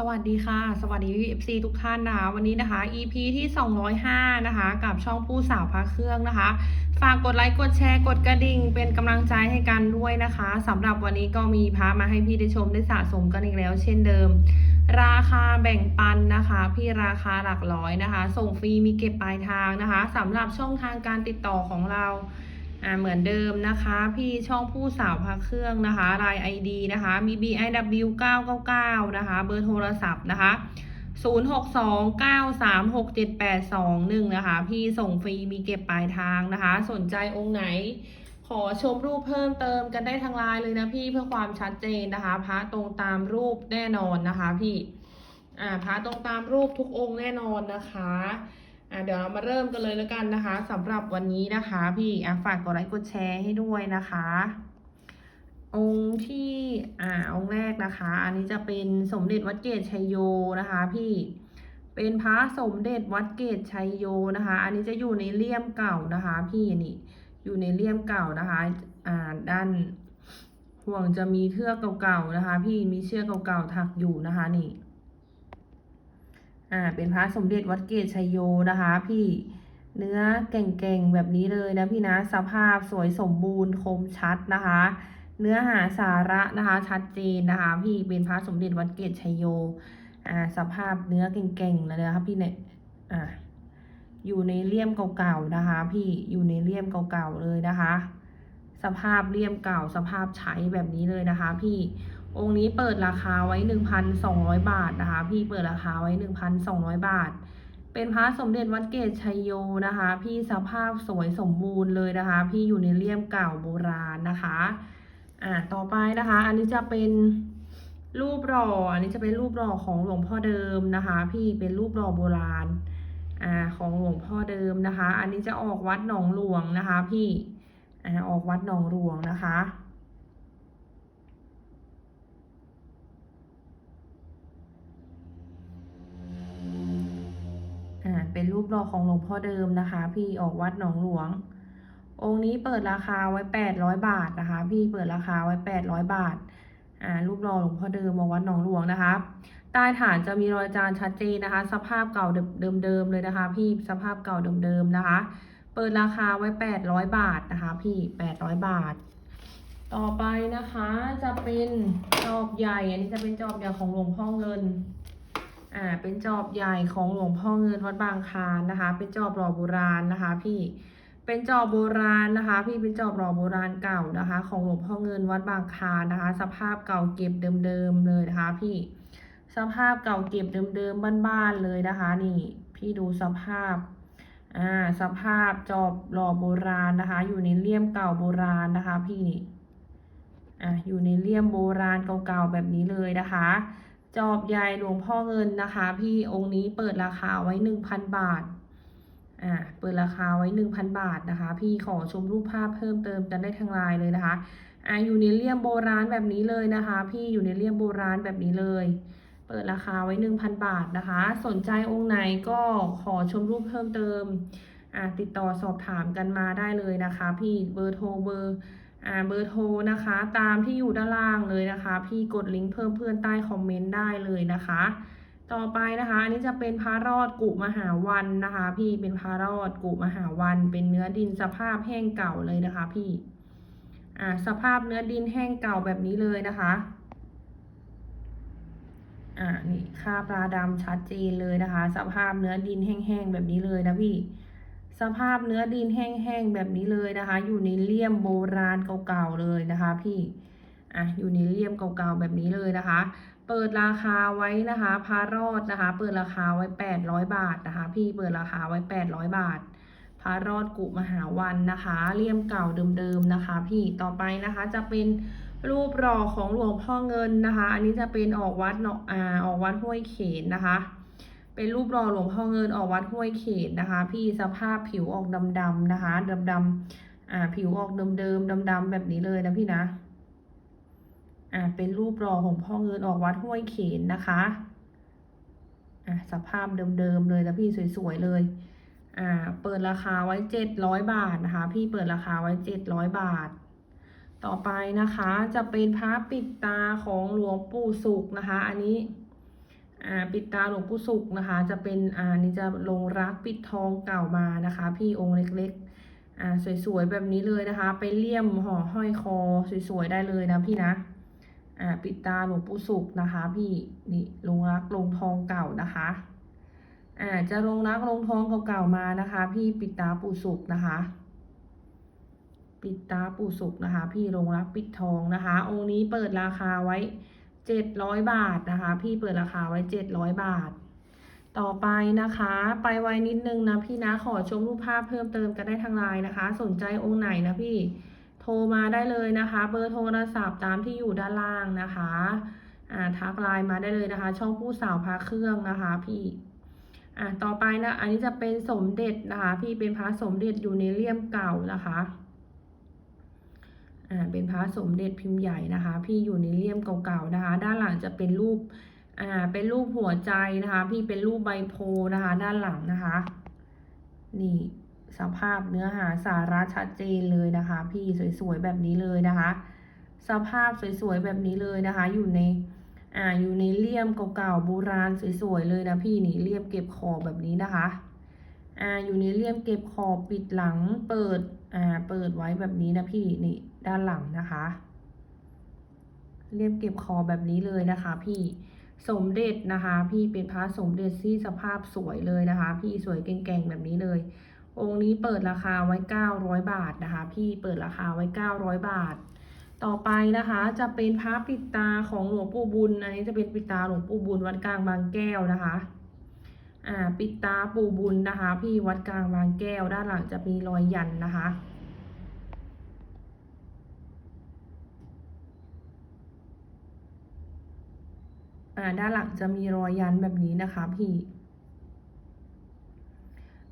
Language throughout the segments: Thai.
สวัสดีค่ะ สวัสดี FC ทุกท่านนะคะวันนี้นะคะ EP ที่ 205 นะคะ กับช่องผู้สาวพระเครื่องนะคะ ฝากกดไลค์กดแชร์กดกระดิ่ง เป็นกำลังใจให้กันด้วยนะคะสำหรับวันนี้ก็มีพระมาให้พี่ได้ชมได้สะสมกันอีกแล้ว เช่นเดิม ราคาแบ่งปันนะคะ พี่ราคาหลักร้อยนะคะ ส่งฟรีมีเก็บปลายทางนะคะสำหรับช่องทางการติดต่อของเรา อ่าเหมือนเดิมนะคะ พี่ช่องผู้สาวพระเครื่องนะคะ ราย ID นะคะ มี BIW 999 นะคะ เบอร์โทรศัพท์นะคะ 0629367821 นะคะ พี่ส่งฟรีมีเก็บปลายทางนะคะ สนใจองค์ไหน ขอชมรูปเพิ่มเติมกันได้ทางไลน์เลยนะพี่เพื่อความชัดเจนนะคะพระตรงตามรูปแน่นอนนะคะพี่ อ่าพระตรงตามรูปทุกองค์แน่นอนนะคะ อะเดี๋ยวเรามาเริ่มกันเลยแล้วกันนะคะสำหรับวันนี้นะคะพี่อะฝากกดไลค์กดแชร์ให้ด้วยนะคะ องค์ที่อ่าองค์แรกนะคะ อันนี้จะเป็นสมเด็จวัดเกตชัยโยนะคะ พี่เป็นพระสมเด็จวัดเกตชัยโยนะคะ อันนี้จะอยู่ในเลี่ยมเก่านะคะ พี่นี่อยู่ในเลี่ยมเก่านะคะอ่าด้านห่วงจะมีเทือกเก่าๆนะคะ พี่มีเชือกเก่าๆถักอยู่นะคะนี่ อ่าเป็นพระสมเด็จวัดเกตชัยโยนะคะ พี่เนื้อเก่งๆแบบนี้เลยนะพี่นะสภาพสวยสมบูรณ์คมชัดนะคะ เนื้อหาสาระนะคะชัดเจนนะคะ พี่เป็นพระสมเด็จวัดเกตชัยโยอ่าสภาพเนื้อเก่งๆเลยนะคะพี่เนี่ยอ่าอยู่ในเลี่ยมเก่าๆนะคะ พี่อยู่ในเลี่ยมเก่าๆเลยนะคะ สภาพเลี่ยมเก่าสภาพใช้แบบนี้เลยนะคะ พี่ องค์นี้เปิดราคาไว้ 1,200 บาทนะคะ พี่เปิดราคาไว้ 1,200 บาท เป็นพระสมเด็จวัดเกตชัยโยนะคะ พี่สภาพสวยสมบูรณ์เลยนะคะ พี่อยู่ในเลี่ยมเก่าโบราณนะคะอ่าต่อไปนะคะ อันนี้จะเป็นรูปหล่อ อันนี้จะเป็นรูปหล่อของหลวงพ่อเดิมนะคะ พี่เป็นรูปหล่อโบราณอ่าของหลวงพ่อเดิมนะคะ อันนี้จะออกวัดหนองหลวงนะคะ พี่อ่าออกวัดหนองหลวงนะคะ อ่า เป็นรูปหล่อของหลวงพ่อเดิมนะคะ พี่ออกวัดหนองหลวง องค์นี้เปิดราคาไว้แปดร้อยบาทนะคะ พี่เปิดราคาไว้แปดร้อยบาทอ่ารูปหล่อหลวงพ่อเดิมออกวัดหนองหลวงนะคะใต้ฐานจะมีรอยจานชัดเจนนะคะ สภาพเก่าเดิมๆเลยนะคะ พี่สภาพเก่าเดิมๆนะคะ เปิดราคาไว้แปดร้อยบาทนะคะ พี่แปดร้อยบาทต่อไปนะคะจะเป็นจอบใหญ่ อันนี้จะเป็นจอบใหญ่ของหลวงพ่อเงิน อ่าเป็นจอบใหญ่ของหลวงพ่อเงินวัดบางคานนะคะ เป็นจอบหล่อโบราณนะคะ พี่เป็นจอบโบราณนะคะ พี่เป็นจอบหล่อโบราณเก่านะคะ ของหลวงพ่อเงินวัดบางคานนะคะ สภาพเก่าเก็บเดิมๆเลยนะคะ พี่สภาพเก่าเก็บเดิมๆบ้านๆเลยนะคะ นี่ พี่ดูสภาพอ่าสภาพจอบหล่อโบราณนะคะ อยู่ในเลี่ยมเก่าโบราณนะคะ พี่นี่อะอยู่ในเลี่ยมโบราณเก่าๆแบบนี้เลยนะคะ จอบใหญ่หลวงพ่อเงินนะคะ พี่องค์นี้เปิดราคาไว้หนึ่งพันบาทอ่าเปิดราคาไว้หนึ่งพันบาทนะคะ พี่ขอชมรูปภาพเพิ่มเติมกันได้ทางไลน์เลยนะคะอ่าอยู่ในเลี่ยมโบราณแบบนี้เลยนะคะ พี่อยู่ในเลี่ยมโบราณแบบนี้เลย เปิดราคาไว้หนึ่งพันบาทนะคะ สนใจองค์ไหนก็ขอชมรูปเพิ่มเติมอ่าติดต่อสอบถามกันมาได้เลยนะคะ พี่เบอร์โทรเบอร์ เบอร์โทรนะคะตามที่อยู่ด้านล่างเลยนะคะ พี่กดลิงก์เพิ่มเพื่อนใต้คอมเมนต์ได้เลยนะคะ ต่อไปนะคะ อันนี้จะเป็นพระรอดกุมหาวันนะคะ พี่เป็นพระรอดกุมหาวัน เป็นเนื้อดินสภาพแห้งเก่าเลยนะคะ พี่อ่าสภาพเนื้อดินแห้งเก่าแบบนี้เลยนะคะอ่านี่ค่าปลาดำชัดเจนเลยนะคะ สภาพเนื้อดินแห้งๆแบบนี้เลยนะพี่ สภาพเนื้อดินแห้งๆแบบนี้เลยนะคะ อยู่ในเลี่ยมโบราณเก่าๆเลยนะคะ พี่อะอยู่ในเลี่ยมเก่าๆแบบนี้เลยนะคะ เปิดราคาไว้นะคะพารอดนะคะ เปิดราคาไว้แปดร้อยบาทนะคะ พี่เปิดราคาไว้แปดร้อยบาทพารอดกุมหาวันนะคะเลี่ยมเก่าเดิมๆนะคะ พี่ต่อไปนะคะจะเป็นรูปหล่อของหลวงพ่อเงินนะคะ อันนี้จะเป็นออกวัดเนาะอ่าออกวัดห้วยเขนนะคะ เป็นรูปหล่อหลวงพ่อเงินออกวัดห้วยเขตนะคะ พี่สภาพผิวออกดำๆนะคะดำๆอ่าผิวออกเดิมๆดำๆแบบนี้เลยนะพี่นะอ่าเป็นรูปหล่อของพ่อเงินออกวัดห้วยเขนนะคะอ่าสภาพเดิมๆเลยนะพี่สวยๆเลยอ่าเปิดราคาไว้เจ็ดร้อยบาทนะคะ พี่เปิดราคาไว้เจ็ดร้อยบาท ต่อไปนะคะจะเป็นพระปิดตาของหลวงปู่สุขนะคะ อันนี้ ปิดตาหลวงปู่ศุกนะคะ จะเป็นอ่านี่จะลงรักปิดทองเก่ามานะคะ พี่องค์เล็กๆอ่าสวยๆแบบนี้เลยนะคะ ไปเลี่ยมห่อห้อยคอสวยๆได้เลยนะพี่นะอ่าปิดตาหลวงปู่ศุกนะคะ พี่นี่ลงรักลงทองเก่านะคะอ่าจะลงรักลงทองเก่าๆมานะคะ พี่ปิดตาปู่ศุกนะคะ ปิดตาปู่ศุกนะคะ พี่ลงรักปิดทองนะคะ องค์นี้เปิดราคาไว้ เจ็ดร้อยบาทนะคะ พี่เปิดราคาไว้เจ็ดร้อยบาท ต่อไปนะคะ ไปไวนิดนึงนะพี่นะขอชมรูปภาพเพิ่มเติมกันได้ทางไลน์นะคะ สนใจองค์ไหนนะพี่โทรมาได้เลยนะคะ เบอร์โทรศัพท์ตามที่อยู่ด้านล่างนะคะอ่าทักไลน์มาได้เลยนะคะ ช่องผู้สาวพาเครื่องนะคะ พี่อ่าต่อไปนะ อันนี้จะเป็นสมเด็จนะคะ พี่เป็นพระสมเด็จอยู่ในเลี่ยมเก่านะคะ อ่าเป็นพระสมเด็จพิมพ์ใหญ่นะคะ พี่อยู่ในเลี่ยมเก่าๆนะคะ ด้านหลังจะเป็นรูปอ่าเป็นรูปหัวใจนะคะ พี่เป็นรูปใบโพธิ์นะคะ ด้านหลังนะคะ นี่สภาพเนื้อหาสาระชัดเจนเลยนะคะ พี่สวยๆแบบนี้เลยนะคะ สภาพสวยๆแบบนี้เลยนะคะ อยู่ในอ่าอยู่ในเลี่ยมเก่าๆโบราณสวยๆเลยนะพี่นี่เลี่ยมเก็บขอบแบบนี้นะคะ อ่าอยู่ในเลี่ยมเก็บขอบปิดหลังเปิดอ่าเปิดไว้แบบนี้นะพี่นี่ด้านหลังนะคะเลี่ยมเก็บคอแบบนี้เลยนะคะพี่สมเด็จนะคะ พี่เป็นพระสมเด็จที่สภาพสวยเลยนะคะ พี่สวยเก่งๆแบบนี้เลย องค์นี้เปิดราคาไว้ 900 บาทนะคะ พี่เปิดราคาไว้ 900 บาท ต่อไปนะคะจะเป็นพระปิดตาของหลวงปู่บุญอันนี้จะเป็นปิดตาหลวงปู่บุญวัดกลางบางแก้วนะคะ อ่าปิดตาปู่บุญนะคะ พี่วัดกลางบางแก้วด้านหลังจะมีรอยยันนะคะ อ่าด้านหลังจะมีรอยยันแบบนี้นะคะพี่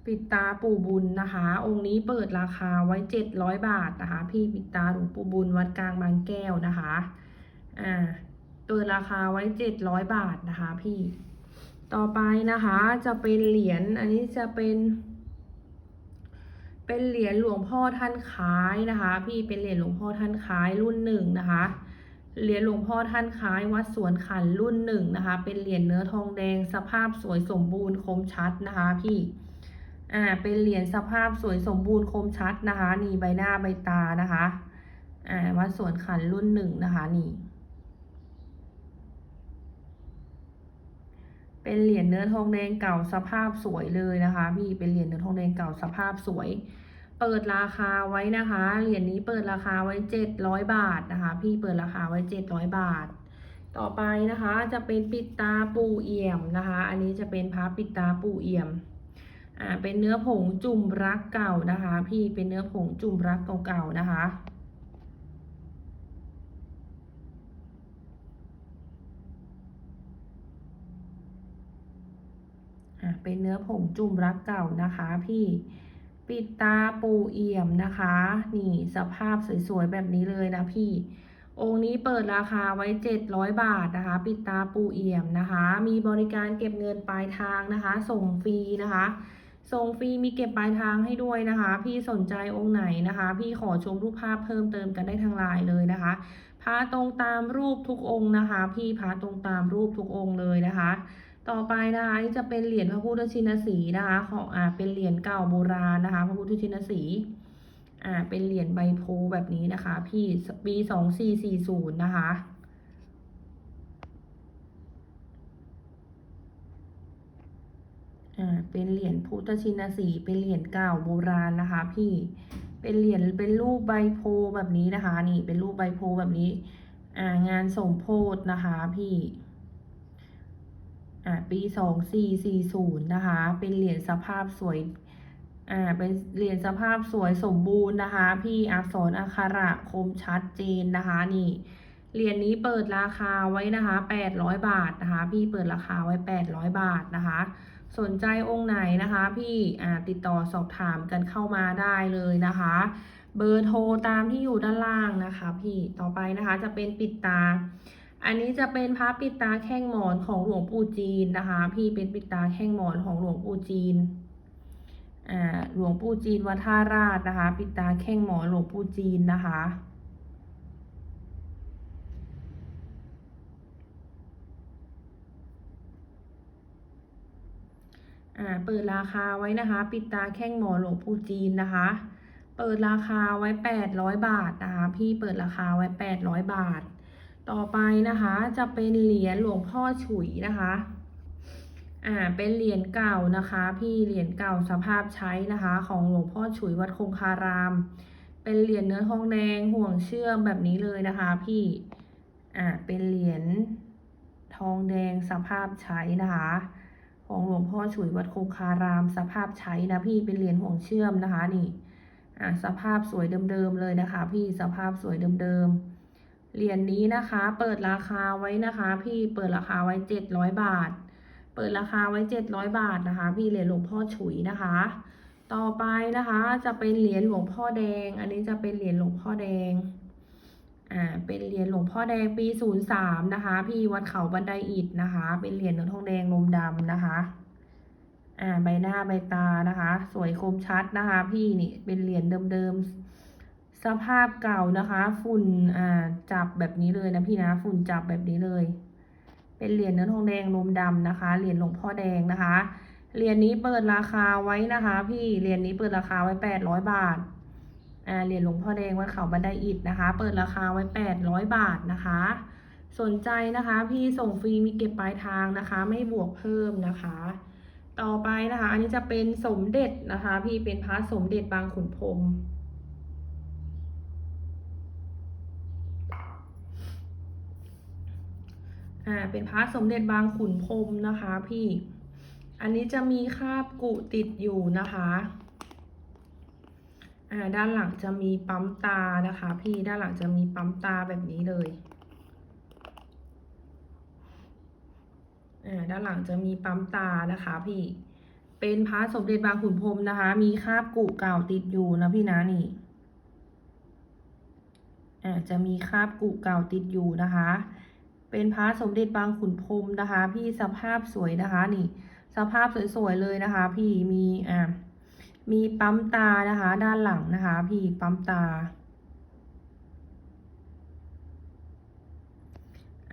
ปิดตาปู่บุญนะคะ องค์นี้เปิดราคาไว้เจ็ดร้อยบาทนะคะ พี่ปิดตาหลวงปู่บุญวัดกลางบางแก้วนะคะ อ่า เปิดราคาไว้เจ็ดร้อยบาทนะคะพี่ ต่อไปนะคะจะเป็นเหรียญอันนี้จะเป็น เป็นเหรียญหลวงพ่อท่านคล้ายนะคะ พี่เป็นเหรียญหลวงพ่อท่านคล้ายรุ่นหนึ่งนะคะเหรียญหลวงพ่อท่านคล้ายวัดสวนขันรุ่นหนึ่งนะคะ เป็นเหรียญเนื้อทองแดงสภาพสวยสมบูรณ์คมชัดนะคะพี่อ่าเป็นเหรียญสภาพสวยสมบูรณ์คมชัดนะคะ นี่ใบหน้าใบตานะคะอ่าวัดสวนขันรุ่นหนึ่งนะคะนี่ เป็นเหรียญเนื้อทองแดงเก่าสภาพสวยเลยนะคะพี่เป็นเหรียญเนื้อทองแดงเก่าสภาพสวย เปิดราคาไว้นะคะ เหรียญนี้เปิดราคาไว้เจ็ดร้อยบาทนะคะ พี่เปิดราคาไว้เจ็ดร้อยบาท ต่อไปนะคะจะเป็นปิดตาปูเอี่ยมนะคะ อันนี้จะเป็นพระปิดตาปูเอี่ยมอ่าเป็นเนื้อผงจุ่มรักเก่านะคะ พี่เป็นเนื้อผงจุ่มรักเก่าๆนะคะ เป็นเนื้อผงจุ่มรักเก่านะคะพี่ปิดตาปูเอี่ยมนะคะ นี่สภาพสวยๆแบบนี้เลยนะพี่ องค์นี้เปิดราคาไว้ 700 บาทนะคะ ปิดตาปูเอี่ยมนะคะ มีบริการเก็บเงินปลายทางนะคะ ส่งฟรีนะคะ ส่งฟรีมีเก็บปลายทางให้ด้วยนะคะ พี่สนใจองค์ไหนนะคะ พี่ขอชมรูปภาพเพิ่มเติมกันได้ทางไลน์เลยนะคะพาตรงตามรูปทุกองค์นะคะ พี่พาตรงตามรูปทุกองค์เลยนะคะ ต่อไปนะคะนี่จะเป็นเหรียญพระพุทธชินสีนะคะของอ่าเป็นเหรียญเก่าโบราณนะคะ พระพุทธชินสีอ่าเป็นเหรียญใบโพแบบนี้นะคะ พี่ปีสองสี่สี่ศูนย์นะคะอ่าเป็นเหรียญพุทธชินสีเป็นเหรียญเก่าโบราณนะคะ พี่เป็นเหรียญเป็นรูปใบโพแบบนี้นะคะ นี่เป็นรูปใบโพแบบนี้อ่างานสมโพธนะคะ พี่ อ่าปีสองสี่สี่ศูนย์นะคะ เป็นเหรียญสภาพสวยอ่าเป็นเหรียญสภาพสวยสมบูรณ์นะคะ พี่อักษรอักขระคมชัดเจนนะคะนี่เหรียญนี้เปิดราคาไว้นะคะแปดร้อยบาทนะคะ พี่เปิดราคาไว้แปดร้อยบาทนะคะ สนใจองค์ไหนนะคะ พี่อ่าติดต่อสอบถามกันเข้ามาได้เลยนะคะ เบอร์โทรตามที่อยู่ด้านล่างนะคะ พี่ต่อไปนะคะจะเป็นปิดตา อันนี้จะเป็นพระปิดตาแข้งหมอนของหลวงปู่จีนนะคะ พี่เป็นปิดตาแข้งหมอนของหลวงปู่จีนอ่าหลวงปู่จีนวัดท่าราชนะคะ ปิดตาแข้งหมอนหลวงปู่จีนนะคะออ่าเปิดราคาไว้นะคะ ปิดตาแข้งหมอหลวงปู่จีนนะคะ เปิดราคาไว้แปดร้อยบาทนะคะ พี่เปิดราคาไว้แปดร้อยบาท ต่อไปนะคะจะเป็นเหรียญหลวงพ่อฉุยนะคะอ่าเป็นเหรียญเก่านะคะ พี่เหรียญเก่าสภาพใช้นะคะ ของหลวงพ่อฉุยวัดคงคาราม เป็นเหรียญเนื้อทองแดงห่วงเชื่อมแบบนี้เลยนะคะ พี่อ่าเป็นเหรียญทองแดงสภาพใช้นะคะ ของหลวงพ่อฉุยวัดคงคาราม สภาพใช้นะพี่เป็นเหรียญห่วงเชื่อมนะคะนี่อ่าสภาพสวยเดิมๆเลยนะคะ พี่สภาพสวยเดิมๆ เหรียญนี้นะคะ เปิดราคาไว้นะคะ พี่เปิดราคาไว้เจ็ดร้อยบาท เปิดราคาไว้เจ็ดร้อยบาทนะคะ พี่เหรียญหลวงพ่อฉุยนะคะ ต่อไปนะคะจะเป็นเหรียญหลวงพ่อแดง อันนี้จะเป็นเหรียญหลวงพ่อแดงอ่าเป็นเหรียญหลวงพ่อแดงปีศูนย์สามนะคะ พี่วัดเขาบันไดอิฐนะคะ เป็นเหรียญเนื้อทองแดงลมดำนะคะอ่าใบหน้าใบตานะคะ สวยคมชัดนะคะ พี่นี่เป็นเหรียญเดิมๆ สภาพเก่านะคะ ฝุ่นอ่าจับแบบนี้เลยนะพี่นะฝุ่นจับแบบนี้เลย เป็นเหรียญเนื้อทองแดงลมดำนะคะ เหรียญหลวงพ่อแดงนะคะเหรียญนี้เปิดราคาไว้นะคะ พี่เหรียญนี้เปิดราคาไว้แปดร้อยบาทอ่าเหรียญหลวงพ่อแดงวัดเขาบันไดอิฐนะคะ เปิดราคาไว้แปดร้อยบาทนะคะ สนใจนะคะ พี่ส่งฟรีมีเก็บปลายทางนะคะ ไม่บวกเพิ่มนะคะ ต่อไปนะคะ อันนี้จะเป็นสมเด็จนะคะ พี่เป็นพระสมเด็จบางขุนพรม อ่าเป็นพระสมเด็จบางขุนพรมนะคะพี่ อันนี้จะมีคาบกุติดอยู่นะคะอ่าด้านหลังจะมีปั๊มตานะคะ พี่ด้านหลังจะมีปั๊มตาแบบนี้เลยอ่าด้านหลังจะมีปั๊มตานะคะ พี่ เป็นพระสมเด็จบางขุนพรมนะคะ มีคาบกุเก่าติดอยู่นะพี่นะนี่อ่าจะมีคาบกุเก่าติดอยู่นะคะ เป็นพระสมเด็จบางขุนพรมนะคะ พี่สภาพสวยนะคะนี่ สภาพสวยๆเลยนะคะ พี่มีอ่ามีปั๊มตานะคะ ด้านหลังนะคะ พี่ปั๊มตา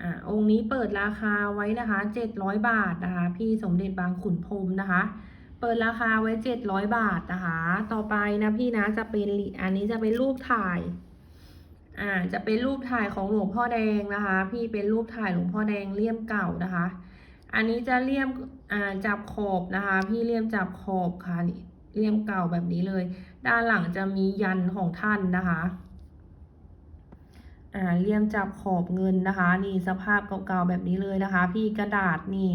อ่าองค์นี้เปิดราคาไว้นะคะเจ็ดร้อยบาทนะคะ พี่สมเด็จบางขุนพรมนะคะ เปิดราคาไว้เจ็ดร้อยบาทนะคะ ต่อไปนะพี่นะจะเป็นอันนี้จะเป็นรูปถ่าย อ่าจะเป็นรูปถ่ายของหลวงพ่อแดงนะคะ พี่เป็นรูปถ่ายหลวงพ่อแดงเลี่ยมเก่านะคะ อันนี้จะเลี่ยมอ่าจับขอบนะคะ พี่เลี่ยมจับขอบค่ะนี่เลี่ยมเก่าแบบนี้เลย ด้านหลังจะมียันของท่านนะคะอ่าเลี่ยมจับขอบเงินนะคะ นี่สภาพเก่าๆแบบนี้เลยนะคะ พี่กระดาษนี่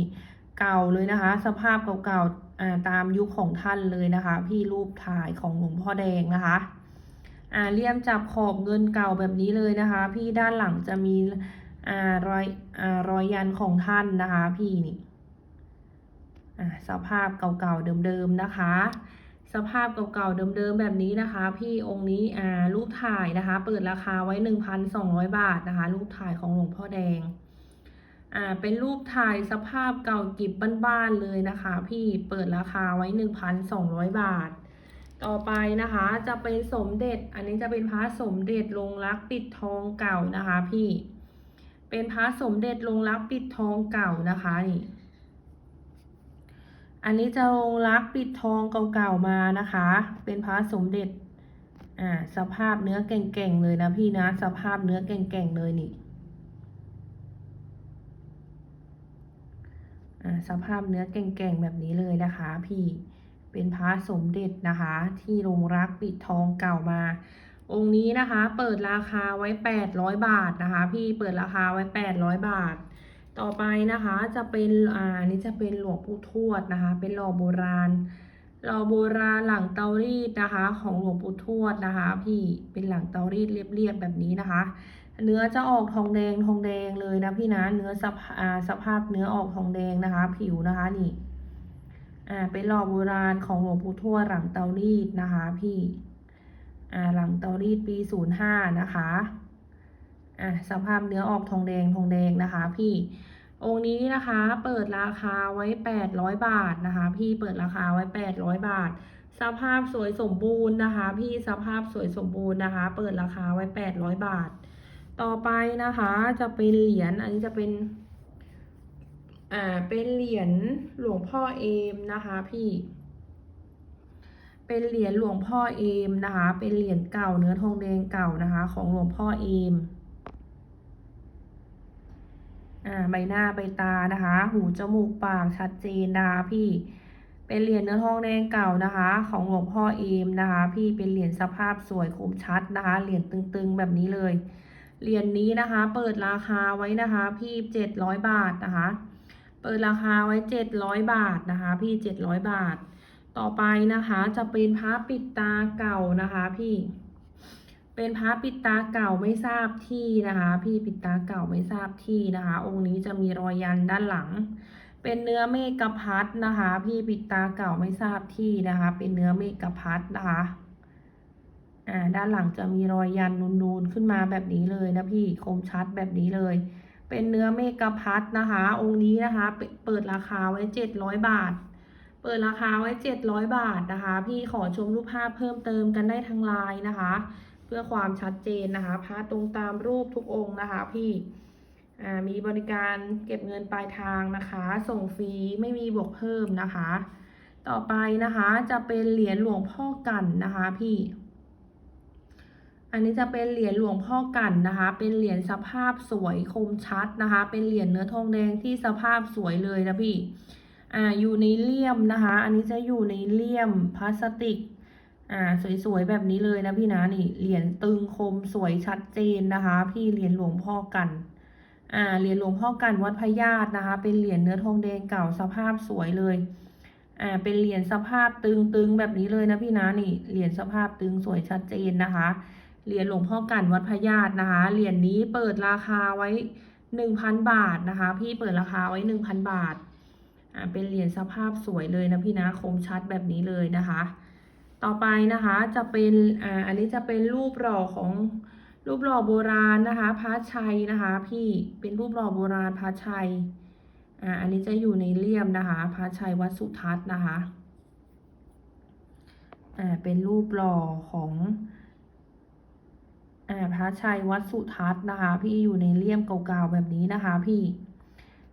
เก่าเลยนะคะ สภาพเก่าๆอ่าตามยุคของท่านเลยนะคะ พี่รูปถ่ายของหลวงพ่อแดงนะคะ อ่าเลี่ยมจับขอบเงินเก่าแบบนี้เลยนะคะ พี่ด้านหลังจะมีอ่ารอยอ่ารอยยันของท่านนะคะ พี่นี่อ่าสภาพเก่าๆเดิมๆนะคะ สภาพเก่าๆเดิมๆแบบนี้นะคะ พี่องค์นี้อ่ารูปถ่ายนะคะ เปิดราคาไว้หนึ่งพันสองร้อยบาทนะคะ รูปถ่ายของหลวงพ่อแดงอ่าเป็นรูปถ่ายสภาพเก่ากิบบ้านๆเลยนะคะ พี่เปิดราคาไว้หนึ่งพันสองร้อยบาท ต่อไปนะคะจะเป็นสมเด็จ อันนี้จะเป็นพระสมเด็จลงรักปิดทองเก่านะคะ พี่ เป็นพระสมเด็จลงรักปิดทองเก่านะคะนี่อันนี้จะลงรักปิดทองเก่าๆมานะคะ เป็นพระสมเด็จอ่าสภาพเนื้อแก่งๆเลยนะพี่นะ สภาพเนื้อแก่งๆเลยนี่อ่าสภาพเนื้อแก่งๆแบบนี้เลยนะคะ พี่ เป็นพระสมเด็จนะคะ ที่ลงรักปิดทองเก่ามา องค์นี้นะคะ เปิดราคาไว้แปดร้อยบาทนะคะ พี่เปิดราคาไว้แปดร้อยบาท ต่อไปนะคะจะเป็นอ่าอันนี้จะเป็นหลวงปู่ทวดนะคะ เป็นหล่อโบราณหล่อโบราณหลังเตารีดนะคะ ของหลวงปู่ทวดนะคะ พี่เป็นหลังเตารีดเรียบๆแบบนี้นะคะ เนื้อจะออกทองแดงทองแดงเลยนะพี่นะเนื้อสภาสภาพเนื้อออกทองแดงนะคะ ผิวนะคะนี่ อ่าเป็นหล่อโบราณของหลวงปู่ทวดหลังเตารีดนะคะพี่อ่าหลังเตารีดปีศูนย์ห้านะคะอ่าสภาพเนื้อออกทองแดงทองแดงนะคะพี่องค์นี้นะคะเปิดราคาไว้แปดร้อยบาทนะคะ พี่เปิดราคาไว้แปดร้อยบาท สภาพสวยสมบูรณ์นะคะ พี่สภาพสวยสมบูรณ์นะคะ เปิดราคาไว้แปดร้อยบาท ต่อไปนะคะจะเป็นเหรียญอันนี้จะเป็น อ่าเป็นเหรียญหลวงพ่อเอมนะคะพี่ เป็นเหรียญหลวงพ่อเอมนะคะ เป็นเหรียญเก่าเนื้อทองแดงเก่านะคะ ของหลวงพ่อเอมอ่าใบหน้าใบตานะคะ หูจมูกปากชัดเจนนะคะพี่ เป็นเหรียญเนื้อทองแดงเก่านะคะ ของหลวงพ่อเอมนะคะ พี่เป็นเหรียญสภาพสวยคมชัดนะคะ เหรียญตึงๆแบบนี้เลย เหรียญนี้นะคะ เปิดราคาไว้นะคะ พี่เจ็ดร้อยบาทนะคะ เปิดราคาไว้เจ็ดร้อยบาทนะคะ พี่เจ็ดร้อยบาท ต่อไปนะคะจะเป็นพระปิดตาเก่านะคะพี่ เป็นพระปิดตาเก่าไม่ทราบที่นะคะ พี่ปิดตาเก่าไม่ทราบที่นะคะ องค์นี้จะมีรอยยันด้านหลัง เป็นเนื้อเมฆพัดนะคะ พี่ปิดตาเก่าไม่ทราบที่นะคะ เป็นเนื้อเมฆพัดนะคะอ่าด้านหลังจะมีรอยยันนูนๆขึ้นมาแบบนี้เลยนะพี่คมชัดแบบนี้เลย เป็นเนื้อเมฆพัดนะคะ องค์นี้นะคะ เปิดราคาไว้เจ็ดร้อยบาท เปิดราคาไว้เจ็ดร้อยบาทนะคะ พี่ขอชมรูปภาพเพิ่มเติมกันได้ทางไลน์นะคะ เพื่อความชัดเจนนะคะพระตรงตามรูปทุกองค์นะคะ พี่มีบริการเก็บเงินปลายทางนะคะ ส่งฟรีไม่มีบวกเพิ่มนะคะ ต่อไปนะคะจะเป็นเหรียญหลวงพ่อกันนะคะพี่ อันนี้จะเป็นเหรียญหลวงพ่อกันนะคะ เป็นเหรียญสภาพสวยคมชัดนะคะ เป็นเหรียญเนื้อทองแดงที่สภาพสวยเลยนะพี่ อ่า อยู่ในเลี่ยมนะคะ อันนี้จะอยู่ในเลี่ยมพลาสติก อ่า สวยๆแบบนี้เลยนะพี่นะ นี่ เหรียญตึงคมสวยชัดเจนนะคะ พี่เหรียญหลวงพ่อกัน อ่า เหรียญหลวงพ่อกันวัดพญาตนะคะ เป็นเหรียญเนื้อทองแดงเก่าสภาพสวยเลย อ่า เป็นเหรียญสภาพตึงๆแบบนี้เลยนะพี่นะ นี่ เหรียญสภาพตึงสวยชัดเจนนะคะ เหรียญหลวงพ่อกันวัดพญาตนะคะเหรียญนี้เปิดราคาไว้หนึ่งพันบาทนะคะ พี่เปิดราคาไว้หนึ่งพันบาทอ่าเป็นเหรียญสภาพสวยเลยนะพี่นะคมชัดแบบนี้เลยนะคะ ต่อไปนะคะจะเป็นอ่าอันนี้จะเป็นรูปหล่อของรูปหล่อโบราณนะคะพระชัยนะคะ พี่เป็นรูปหล่อโบราณพระชัยอ่าอันนี้จะอยู่ในเลี่ยมนะคะพระชัยวัดสุทัศน์นะคะอ่าเป็นรูปหล่อของ พระชัยวัดสุทัศน์นะคะ พี่อยู่ในเลี่ยมเก่าๆแบบนี้นะคะ พี่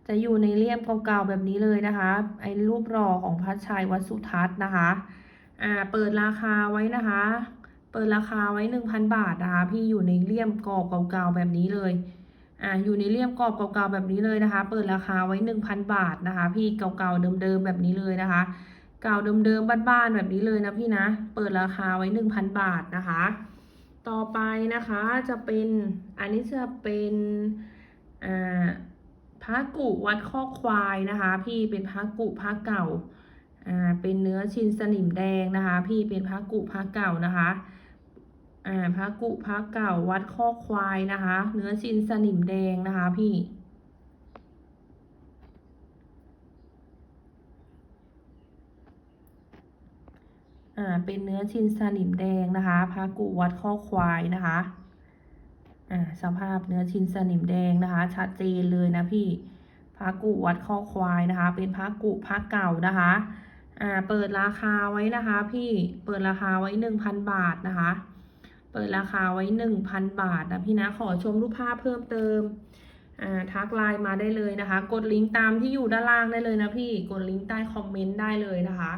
จะอยู่ในเลี่ยมเก่าๆแบบนี้เลยนะคะ ไอ้รูปหล่อของพระชัยวัดสุทัศน์นะคะอ่าเปิดราคาไว้นะคะ เปิดราคาไว้หนึ่งพันบาทนะคะ พี่อยู่ในเลี่ยมกรอบเก่าๆแบบนี้เลยอ่าอยู่ในเลี่ยมกรอบเก่าๆแบบนี้เลยนะคะ เปิดราคาไว้หนึ่งพันบาทนะคะ พี่เก่าๆเดิมๆแบบนี้เลยนะคะ เก่าเดิมๆบ้านๆแบบนี้เลยนะพี่นะ เปิดราคาไว้หนึ่งพันบาทนะคะ ต่อไปนะคะจะเป็นอันนี้จะเป็นพระกุวัดข้อควายนะคะ พี่เป็นพระกุพระเก่าเป็นเนื้อชินสนิมแดงนะคะ พี่เป็นพระกุพระเก่านะคะพระกุพระเก่าวัดข้อควายนะคะ เนื้อชินสนิมแดงนะคะพี่ อ่าเป็นเนื้อชินสนิมแดงนะคะพระกุวัดข้อควายนะคะอ่าสภาพเนื้อชินสนิมแดงนะคะ ชัดเจนเลยนะพี่พระกุวัดข้อควายนะคะ เป็นพระกุพระเก่านะคะอ่าเปิดราคาไว้นะคะ พี่เปิดราคาไว้หนึ่งพันบาทนะคะ เปิดราคาไว้หนึ่งพันบาทนะพี่นะขอชมรูปภาพเพิ่มเติมอ่าทักไลน์มาได้เลยนะคะ กดลิงก์ตามที่อยู่ด้านล่างได้เลยนะพี่กดลิงก์ใต้คอมเมนต์ได้เลยนะคะ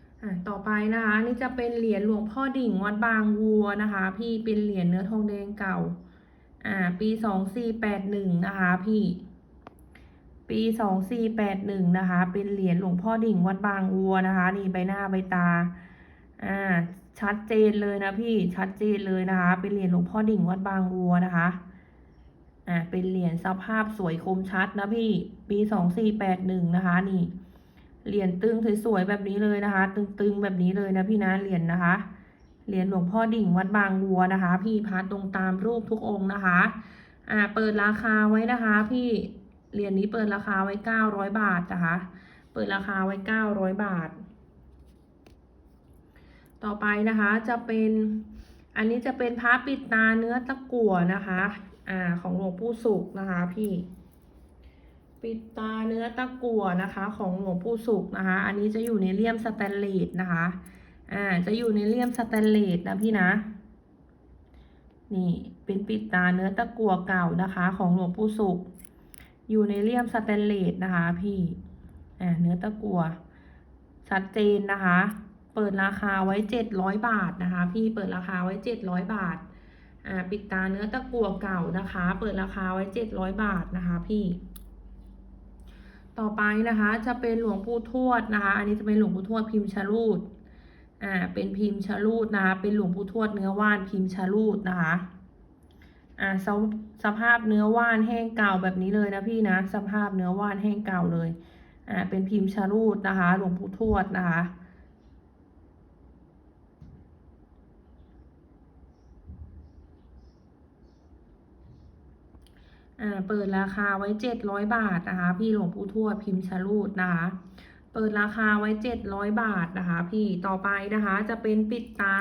อ่า ต่อไปนะคะนี่จะเป็นเหรียญหลวงพ่อดิ่งวัดบางวัวนะคะ พี่เป็นเหรียญเนื้อทองแดงเก่า อ่า ปีสองสี่แปดหนึ่งนะคะ พี่ ปีสองสี่แปดหนึ่งนะคะ เป็นเหรียญหลวงพ่อดิ่งวัดบางวัวนะคะ นี่ใบหน้าใบตา อ่า ชัดเจนเลยนะพี่ชัดเจนเลยนะคะ เป็นเหรียญหลวงพ่อดิ่งวัดบางวัวนะคะ อ่า เป็นเหรียญสภาพสวยคมชัดนะพี่ ปีสองสี่แปดหนึ่งนะคะ นี่ เหรียญตึงสวยๆแบบนี้เลยนะคะ ตึงๆแบบนี้เลยนะพี่นะเหรียญนะคะเหรียญหลวงพ่อดิ่งวัดบางวัวนะคะ พี่พัดตรงตามรูปทุกองค์นะคะ อ่าเปิดราคาไว้นะคะ พี่เหรียญนี้เปิดราคาไว้เก้าร้อยบาทนะคะ เปิดราคาไว้เก้าร้อยบาท ต่อไปนะคะจะเป็นอันนี้จะเป็นพระปิดตาเนื้อตะกั่วนะคะ อ่าของหลวงปู่สุขนะคะพี่ ปิดตาเนื้อตะกั่วนะคะ ของหลวงปู่สุขนะคะ อันนี้จะอยู่ในเลี่ยมสแตนเลสนะคะ อ่า จะอยู่ในเลี่ยมสแตนเลสนะพี่นะ นี่เป็นปิดตาเนื้อตะกั่วเก่านะคะ ของหลวงปู่สุข อยู่ในเลี่ยมสแตนเลสนะคะ พี่ อ่า เนื้อตะกั่วชัดเจนนะคะ เปิดราคาไว้เจ็ดร้อยบาทนะคะ พี่ เปิดราคาไว้เจ็ดร้อยบาท อ่า ปิดตาเนื้อตะกั่วเก่านะคะ เปิดราคาไว้เจ็ดร้อยบาทนะคะ พี่ ต่อไปนะคะ จะเป็นหลวงปู่ทวดนะคะ อันนี้จะเป็นหลวงปู่ทวดพิมพ์ชาลูดอ่าเป็นพิมพ์ชาลูดนะคะ เป็นหลวงปู่ทวดเนื้อว่านพิมพ์ชาลูดนะคะอ่าสภสภาพเนื้อว่านแห้งเก่าแบบนี้เลยนะพี่นะสภาพเนื้อว่านแห้งเก่าเลยอ่าเป็นพิมพ์ชาลูดนะคะ หลวงปู่ทวดนะคะ อ่า เปิดราคาไว้เจ็ดร้อยบาทนะคะ พี่หลวงปู่ทวดพิมพ์ชลูดนะคะ เปิดราคาไว้เจ็ดร้อยบาทนะคะ พี่ต่อไปนะคะจะเป็นปิดตา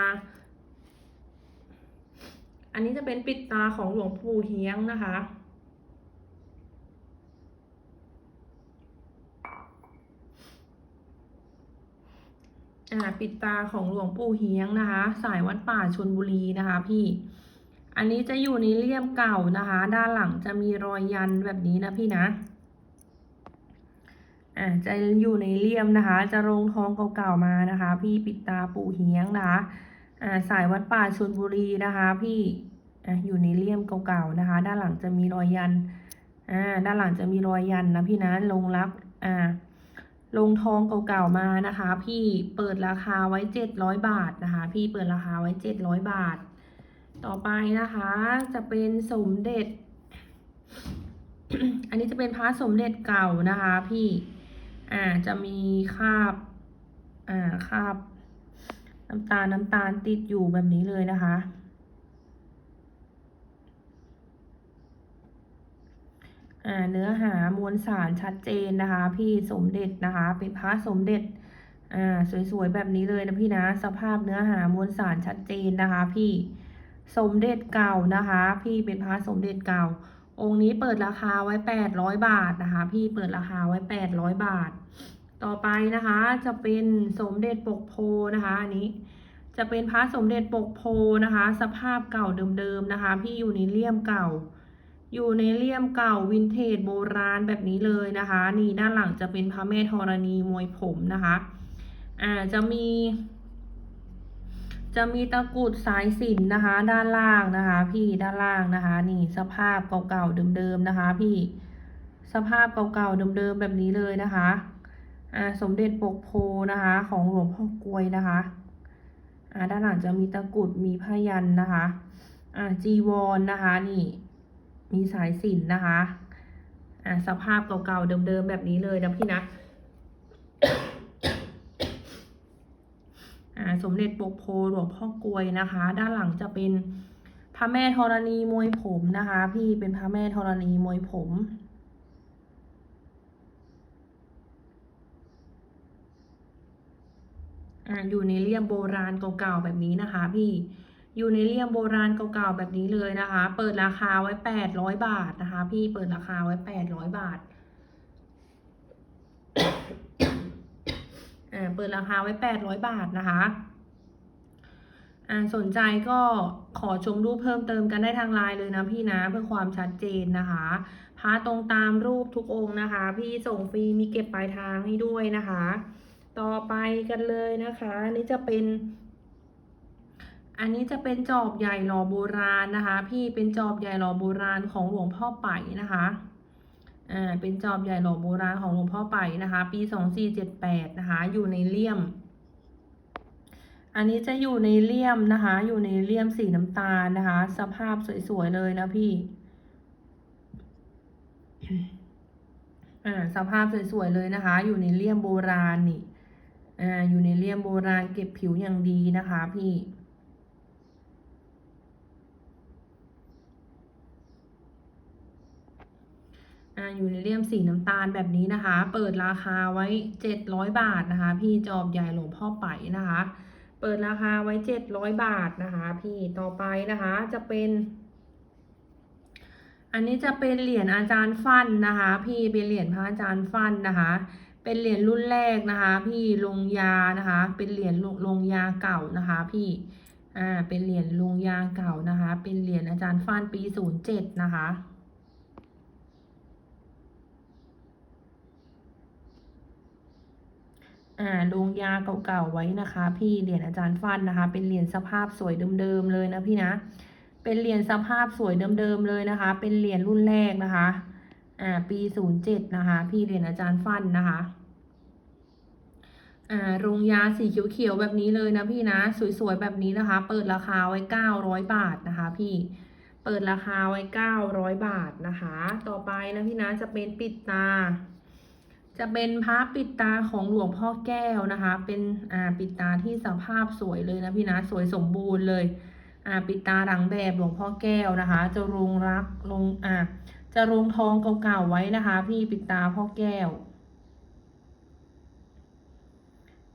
อันนี้จะเป็นปิดตาของหลวงปู่เฮียงนะคะอ่าปิดตาของหลวงปู่เฮียงนะคะ สายวัดป่าชนบุรีนะคะ พี่ อันนี้จะอยู่ในเลี่ยมเก่านะคะ ด้านหลังจะมีรอยยันแบบนี้นะพี่นะอ่าจะอยู่ในเลี่ยมนะคะ จะลงทองเก่าๆมานะคะ พี่ปิดตาปู่เฮียงนะคะอ่าสายวัดป่าชนบุรีนะคะ พี่อ่าอยู่ในเลี่ยมเก่าๆนะคะ ด้านหลังจะมีรอยยันอ่าด้านหลังจะมีรอยยันนะพี่นะลงรักอ่าลงทองเก่าๆมานะคะ พี่เปิดราคาไว้เจ็ดร้อยบาทนะคะ พี่เปิดราคาไว้เจ็ดร้อยบาท ต่อไปนะคะจะเป็นสมเด็จ อันนี้จะเป็นพระสมเด็จเก่านะคะพี่ อ่าจะมีคราบ อ่าคราบน้ำตาลน้ำตาลติดอยู่แบบนี้เลยนะคะ อ่าเนื้อหามวลสารชัดเจนนะคะ พี่สมเด็จนะคะ เป็นพระสมเด็จ อ่าสวยๆแบบนี้เลยนะพี่นะ สภาพเนื้อหามวลสารชัดเจนนะคะ พี่ สมเด็จเก่านะคะ พี่เป็นพระสมเด็จเก่า องค์นี้เปิดราคาไว้แปดร้อยบาทนะคะ พี่เปิดราคาไว้แปดร้อยบาท ต่อไปนะคะจะเป็นสมเด็จปกโพนะคะอันนี้จะเป็นพระสมเด็จปกโพนะคะ สภาพเก่าเดิมๆนะคะ พี่อยู่ในเลี่ยมเก่า อยู่ในเลี่ยมเก่าวินเทจโบราณแบบนี้เลยนะคะ นี่ด้านหลังจะเป็นพระแม่ธรณีมวยผมนะคะ อ่าจะมี จะมีตะกุดสายสิญจนนะคะ ด้านล่างนะคะ พี่ด้านล่างนะคะ นี่สภาพเก่าๆเดิมๆนะคะ พี่สภาพเก่าๆเดิมๆแบบนี้เลยนะคะอ่าสมเด็จปกโพนะคะ ของหลวงพ่อกลวยนะคะอ่าด้านหลังจะมีตะกุดมีพยันนะคะอ่าจีวรนนะคะ นี่ มีสายสิญจนนะคะอ่าสภาพเก่าๆเดิมๆแบบนี้เลยนะพี่นะ สมเด็จปกโพหลวงพ่อกลวยนะคะ ด้านหลังจะเป็นพระแม่ธรณีมวยผมนะคะ พี่เป็นพระแม่ธรณีมวยผมอ่าอยู่ในเลี่ยมโบราณเก่าๆแบบนี้นะคะ พี่อยู่ในเลี่ยมโบราณเก่าๆแบบนี้เลยนะคะ เปิดราคาไว้แปดร้อยบาทนะคะ พี่เปิดราคาไว้แปดร้อยบาท อ่า เปิดราคาไว้แปดร้อยบาทนะคะอ่าสนใจก็ขอชมรูปเพิ่มเติมกันได้ทางไลน์เลยนะพี่นะเพื่อความชัดเจนนะคะพระตรงตามรูปทุกองค์นะคะ พี่ส่งฟรีมีเก็บปลายทางให้ด้วยนะคะ ต่อไปกันเลยนะคะอันนี้จะเป็น อันนี้จะเป็นจอบใหญ่หล่อโบราณนะคะ พี่เป็นจอบใหญ่หล่อโบราณของหลวงพ่อไปนะคะ อ่าเป็นจอบใหญ่หล่อโบราณของหลวงพ่อไปนะคะ ปีสองสี่เจ็ดแปดนะคะ อยู่ในเลี่ยม อันนี้จะอยู่ในเลี่ยมนะคะ อยู่ในเลี่ยมสีน้ำตาลนะคะ สภาพสวยๆเลยนะพี่อ่าสภาพสวยๆเลยนะคะ อยู่ในเลี่ยมโบราณนี่อ่าอยู่ในเลี่ยมโบราณเก็บผิวอย่างดีนะคะ พี่ อ่า อ ยู่ในเลี่ยมสีน้ำตาลแบบนี้นะคะ เปิดราคาไว้เจ็ดร้อยบาทนะคะ พี่จอบใหญ่หลวงพ่อไปนะคะ เปิดราคาไว้เจ็ดร้อยบาทนะคะ พี่ต่อไปนะคะจะเป็น อันนี้จะเป็นเหรียญอาจารย์ฟันนะคะ พี่เป็นเหรียญพระอาจารย์ฟันนะคะ เป็นเหรียญรุ่นแรกนะคะ พี่ลงยานะคะ เป็นเหรียญลงลงยาเก่านะคะ พี่อ่าเป็นเหรียญลงยาเก่านะคะ เป็นเหรียญอาจารย์ฟ้านปีศูนย์เจ็ดนะคะ อ่าลงยาเก่าๆไว้นะคะ พี่เหรียญอาจารย์ฟันนะคะ เป็นเหรียญสภาพสวยเดิมๆเลยนะพี่นะ เป็นเหรียญสภาพสวยเดิมๆเลยนะคะ เป็นเหรียญรุ่นแรกนะคะอ่าปีศูนย์เจ็ดนะคะ พี่เหรียญอาจารย์ฟันนะคะอ่าโรงยาสีเขียวๆแบบนี้เลยนะพี่นะ สวยๆแบบนี้นะคะ เปิดราคาไว้เก้าร้อยบาทนะคะ พี่เปิดราคาไว้เก้าร้อยบาทนะคะ ต่อไปนะพี่นะจะเป็นปิดตา จะเป็นพระปิดตาของหลวงพ่อแก้วนะคะ เป็นอ่าปิดตาที่สภาพสวยเลยนะพี่นะสวยสมบูรณ์เลยอ่าปิดตาหลังแบบหลวงพ่อแก้วนะคะ จะลงรักลงอ่าจะลงทองเก่าๆไว้นะคะ พี่ปิดตาพ่อแก้ว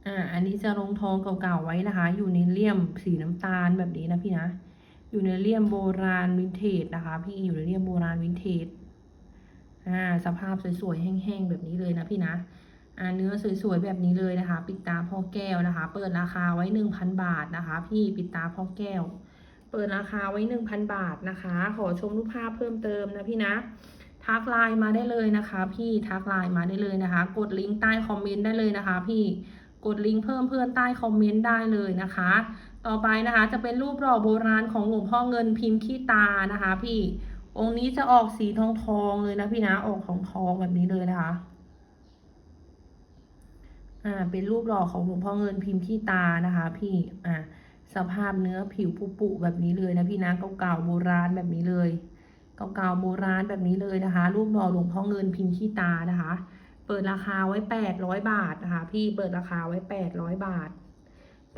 อ่าอันนี้จะลงทองเก่าๆไว้นะคะ อยู่ในเลี่ยมสีน้ำตาลแบบนี้นะพี่นะ อยู่ในเลี่ยมโบราณวินเทจนะคะ พี่อยู่ในเลี่ยมโบราณวินเทจ อ่าสภาพสวยๆแห้งๆแบบนี้เลยนะพี่นะอ่าเนื้อสวยๆแบบนี้เลยนะคะ ปิดตาพ่อแก้วนะคะ เปิดราคาไว้หนึ่งพันบาทนะคะ พี่ปิดตาพ่อแก้ว เปิดราคาไว้หนึ่งพันบาทนะคะ ขอชมรูปภาพเพิ่มเติมนะพี่นะทักไลน์มาได้เลยนะคะ พี่ทักไลน์มาได้เลยนะคะ กดลิงก์ใต้คอมเมนต์ได้เลยนะคะ พี่กดลิงก์เพิ่มเพื่อนใต้คอมเมนต์ได้เลยนะคะ ต่อไปนะคะจะเป็นรูปหล่อโบราณของหลวงพ่อเงินพิมพ์ขี้ตานะคะ พี่ องค์นี้จะออกสีทองทองเลยนะพี่นะออกทองทองแบบนี้เลยนะคะ อ่า เป็นรูปหล่อของหลวงพ่อเงินพิมพ์ขี้ตานะคะ พี่ อ่า สภาพเนื้อผิวปุๆแบบนี้เลยนะพี่นะเก่าๆโบราณแบบนี้เลย เก่าๆโบราณแบบนี้เลยนะคะ รูปหล่อหลวงพ่อเงินพิมพ์ขี้ตานะคะ เปิดราคาไว้แปดร้อยบาทนะคะ พี่เปิดราคาไว้แปดร้อยบาท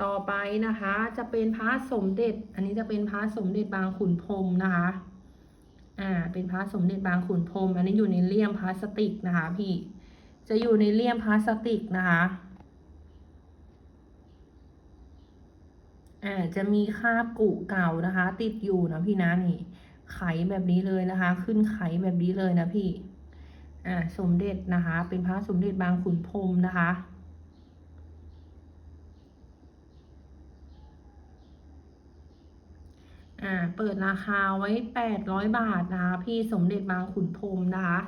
ต่อไปนะคะจะเป็นพระสมเด็จ อันนี้จะเป็นพระสมเด็จบางขุนพรมนะคะ อ่า เป็นพระสมเด็จบางขุนพรมอันนี้อยู่ในเลี่ยมพลาสติกนะคะ พี่ จะอยู่ในเลี่ยมพลาสติกนะคะ อ่า จะมีคาบกุเก่านะคะ ติดอยู่นะพี่นะนี่ ไขแบบนี้เลยนะคะ ขึ้นไขแบบนี้เลยนะพี่ อ่า สมเด็จนะคะ เป็นพระสมเด็จบางขุนพรมนะคะ อ่าเปิดราคาไว้แปดร้อยบาทนะคะพี่สมเด็จบางขุนพรมนะคะ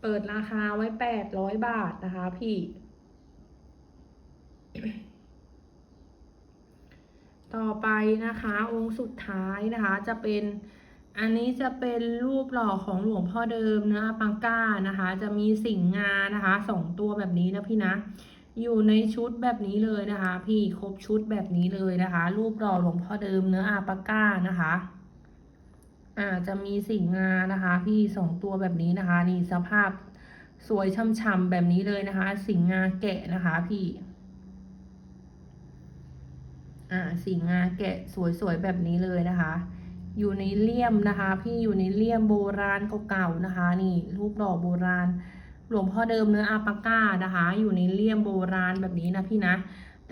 เปิดราคาไว้แปดร้อยบาทนะคะพี่ ต่อไปนะคะองค์สุดท้ายนะคะจะเป็นอันนี้จะเป็นรูปหล่อของหลวงพ่อเดิมเนื้อปังก้านะคะ จะมีสิงห์งานะคะสองตัวแบบนี้นะพี่นะ อยู่ในชุดแบบนี้เลยนะคะ พี่ครบชุดแบบนี้เลยนะคะ รูปหล่อหลวงพ่อเดิมเนื้ออาปาก้านะคะอ่าจะมีสิงห์งานะคะ พี่สองตัวแบบนี้นะคะ นี่สภาพสวยช่ำๆแบบนี้เลยนะคะสิงห์งาแกะนะคะ พี่ อ่าสิงห์งาแกะสวยๆแบบนี้เลยนะคะ อยู่ในเลี่ยมนะคะ พี่อยู่ในเลี่ยมโบราณเก่าๆนะคะ นี่รูปหล่อโบราณ หลวงพ่อเดิมเนื้ออาปาก้านะคะ อยู่ในเลี่ยมโบราณแบบนี้นะพี่นะ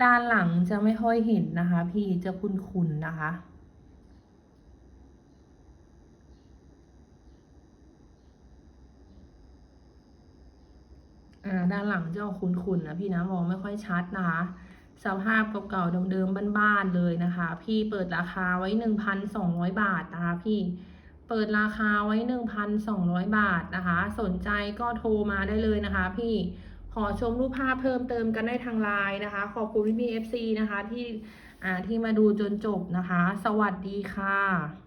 ด้านหลังจะไม่ค่อยเห็นนะคะ พี่จะคุนๆนะคะด้านหลังจะคุนๆนะพี่นะมองไม่ค่อยชัดนะคะ สภาพเก่าๆเดิมๆบ้านๆเลยนะคะ พี่เปิดราคาไว้หนึ่งพันสองร้อยบาทนะคะพี่ เปิดราคาไว้หนึ่งพันสองร้อยบาทนะคะ สนใจก็โทรมาได้เลยนะคะ พี่ขอชมรูปภาพเพิ่มเติมกันได้ทางไลน์นะคะ ขอบคุณพี่พีเอฟซีนะคะที่อ่าที่มาดูจนจบนะคะ สวัสดีค่ะ